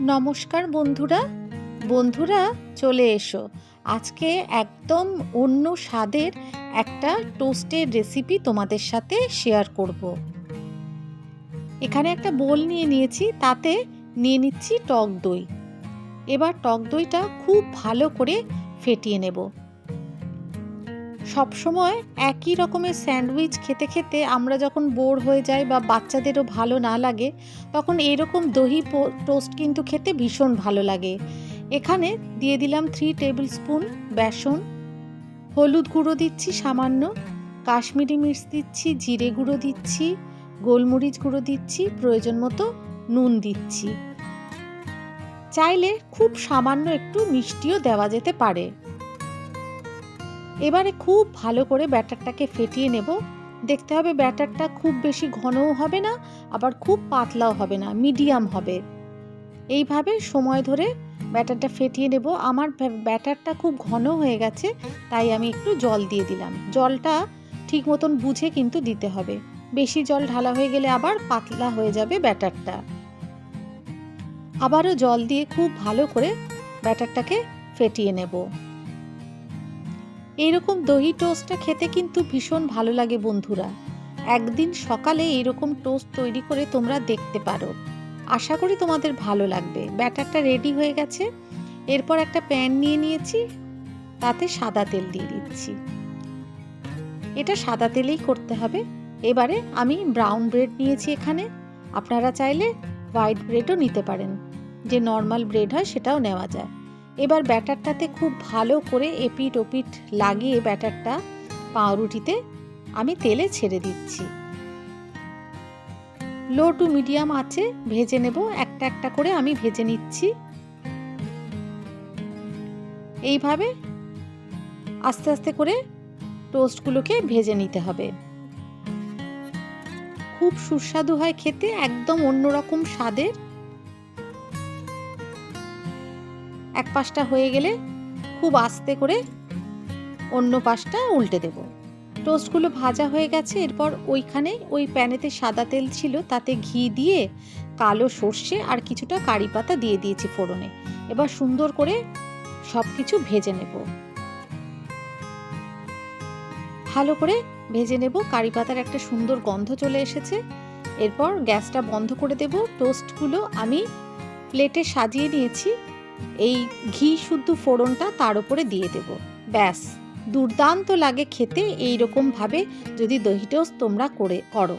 নমস্কার বন্ধুরা। বন্ধুরা, চলে এসো। আজকে একদম অন্য স্বাদের একটা টোস্টের রেসিপি তোমাদের সাথে শেয়ার করব। এখানে একটা বোল নিয়ে নিয়েছি, তাতে নিয়ে নিচ্ছি টক দই। এবার টক দইটা খুব ভালো করে ফেটিয়ে নেব। সবসময় একই রকমের স্যান্ডউইচ খেতে খেতে আমরা যখন বোর হয়ে যাই বা বাচ্চাদেরও ভালো না লাগে, তখন এরকম দহি টোস্ট কিন্তু খেতে ভীষণ ভালো লাগে। এখানে দিয়ে দিলাম থ্রি টেবিল স্পুন বেসন, হলুদ গুঁড়ো দিচ্ছি সামান্য, কাশ্মীরি মির্চ দিচ্ছি, জিরে গুঁড়ো দিচ্ছি, গোলমরিচ গুঁড়ো দিচ্ছি, প্রয়োজন মতো নুন দিচ্ছি। চাইলে খুব সামান্য একটু মিষ্টিও দেওয়া যেতে পারে। এবারে খুব ভালো করে ব্যাটারটাকে ফেটিয়ে নেব। দেখতে হবে ব্যাটারটা খুব বেশি ঘনও হবে না, আবার খুব পাতলাও হবে না, মিডিয়াম হবে। এইভাবে সময় ধরে ব্যাটারটা ফেটিয়ে নেব। আমার ব্যাটারটা খুব ঘন হয়ে গেছে, তাই আমি একটু জল দিয়ে দিলাম। জলটা ঠিক মতন বুঝে কিন্তু দিতে হবে। বেশি জল ঢালা হয়ে গেলে আবার পাতলা হয়ে যাবে ব্যাটারটা। আবারও জল দিয়ে খুব ভালো করে ব্যাটারটাকে ফেটিয়ে নেব। এইরকম দহি টোস্টটা খেতে কিন্তু ভীষণ ভালো লাগে বন্ধুরা। একদিন সকালে এইরকম টোস্ট তৈরি করে তোমরা দেখতে পারো। আশা করি তোমাদের ভালো লাগবে। ব্যাটারটা রেডি হয়ে গেছে। এরপর একটা প্যান নিয়ে নিয়েছি। তাতে সাদা তেল দিয়ে দিচ্ছি। এটা সাদা তেলেই করতে হবে। এবারে আমি ব্রাউন ব্রেড নিয়েছি এখানে। আপনারা চাইলে হোয়াইট ব্রেডও নিতে পারেন। যে নর্মাল ব্রেড হয় সেটাও নেওয়া যায়। এবার ব্যাটারটাতে খুব ভালো করে এপিট ওপিট লাগিয়ে ব্যাটারটা পাউরুটিতে আমি তেলে ছেড়ে দিচ্ছি। লো টু মিডিয়াম আছে, ভেজে নেব, একটা একটা করে আমি ভেজে নিচ্ছি। এইভাবে আস্তে আস্তে করে টোস্টগুলোকে ভেজে নিতে হবে। খুব সুস্বাদু হয় খেতে, একদম অন্যরকম স্বাদের। এক পাশটা হয়ে গেলে খুব আস্তে করে অন্য পাশটা উল্টে দেব। টোস্টগুলো ভাজা হয়ে গেছে, এরপর ওইখানে ওই প্যানেতে সাদা তেল ছিল, তাতে ঘি দিয়ে কালো সর্ষে আর কিছুটা কারি পাতা দিয়ে দিয়েছি ফোড়নে। এবার সুন্দর করে সব কিছু ভেজে নেব। ভালো করে ভেজে নেব, কারি পাতার একটা সুন্দর গন্ধ চলে এসেছে। এরপর গ্যাসটা বন্ধ করে দেব। টোস্টগুলো আমি প্লেটে সাজিয়ে নিয়েছি। এই ঘি শুদ্ধ ফোড়নটা তার উপরে দিয়ে দেব। ব্যাস, দুর্দান্ত লাগে খেতে এই রকম ভাবে যদি দহি টোস্ট তোমরা করে করো।